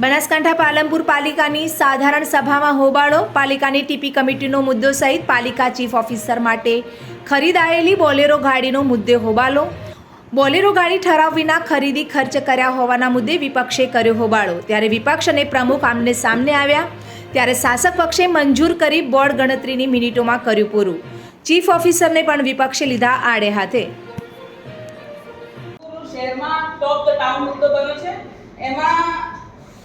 બનાસકાંઠા પાલનપુર પાલિકાની સાધારણ સભામાં હોબાળો. પાલિકાની ટીપી કમિટીનો મુદ્દો સહિત પાલિકા ચીફ ઓફિસર માટે ખરીદાયેલી બોલેરો ગાડીનો મુદ્દે હોબાળો. બોલેરો ગાડી ઠરાવ વિના ખરીદી ખર્ચ કર્યા હોવાના મુદ્દે વિપક્ષે કર્યો હોબાળો. ત્યારે વિપક્ષ અને પ્રમુખ આમને સામને આવ્યા. ત્યારે શાસક પક્ષે મંજૂર કરી બોર્ડ ગણતરીની મિનિટોમાં કર્યું પૂરું. ચીફ ઓફિસરને પણ વિપક્ષે લીધા આડે હાથે. શહેરમાં ટોપ ટાઉન મુદ્દો બન્યો છે. એમાં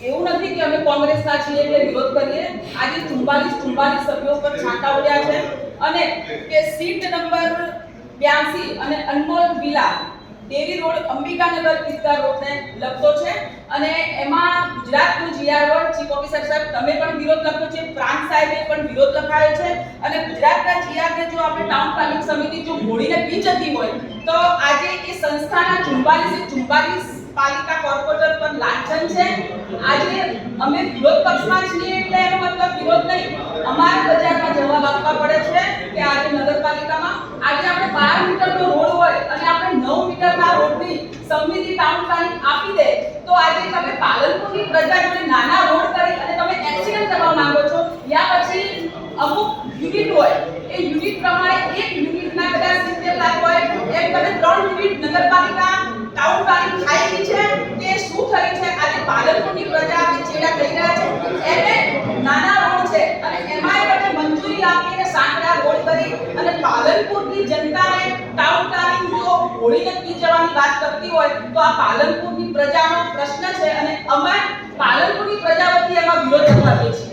એવું નથી કે અમે કોંગ્રેસના છીએ એટલે વિરોધ કરીએ. આજે ચુમ્બાલીસ ચુમ્બાલીસ સભ્યો પર છાંટા ઉડ્યા છે. અને કે સીટ નંબર બ્યાસી અને અનમોલ વિલા દેવી રોડ, અંબિકાનગર વિસ્તાર રોડને લગતો છે. અને એમાં ગુજરાતનું જીઆર વર્ડ ચીફ ઓફિસર સાહેબ, તમે પણ વિરોધ લખ્યો છે. પ્રાંત સાહેબે પણ વિરોધ લખાયો છે. અને ગુજરાતના જીઆરને જો આપણે ટાઉન પ્લાનિંગ સમિતિ જો મોડીને પી જતી હોય, તો આજે એ સંસ્થાના ચુમ્બાલીસે ચુમ્બાલીસ પાલિકા કોર્પોરેટર પર લાંછન છે. આજે અમે વિરોધ પક્ષમાં છીએ એટલે એનો મતલબ વિરોધ નહીં. અમારે બજારમાં જવાબ આપવા પડે છે કે આજે નગરપાલિકામાં આજે આપણે બાર મીટરનો રોડ હોય અને આપણે નવ મીટરના રોડની સમિતિ ટાઉન પ્લાનિંગ આપી દે, તો આજે તમે પાલનપુરની પ્રજા જોડે નાના રોડ કરી અને તમે એક્સિડન્ટ કરવા માંગો છો. યા પછી અમુક યુનિટ હોય, એ યુનિટ પ્રમાણે એક યુનિટના કદાચ 70 લાખ હોય. એમ તમે ત્રણ યુનિટ નગરપાલિકા ટાઉન પ્લાનિંગ લઈને સાંકડા રોડ કરી અને પાલનપુરની જનતાને ટાઉટાની જો હોળીને કીચડવાની વાત કરતી હોય તો આ પાલનપુરની પ્રજાનો પ્રશ્ન છે અને અમે પાલનપુરની પ્રજા વતી એમાં વિરોધ કરવા છે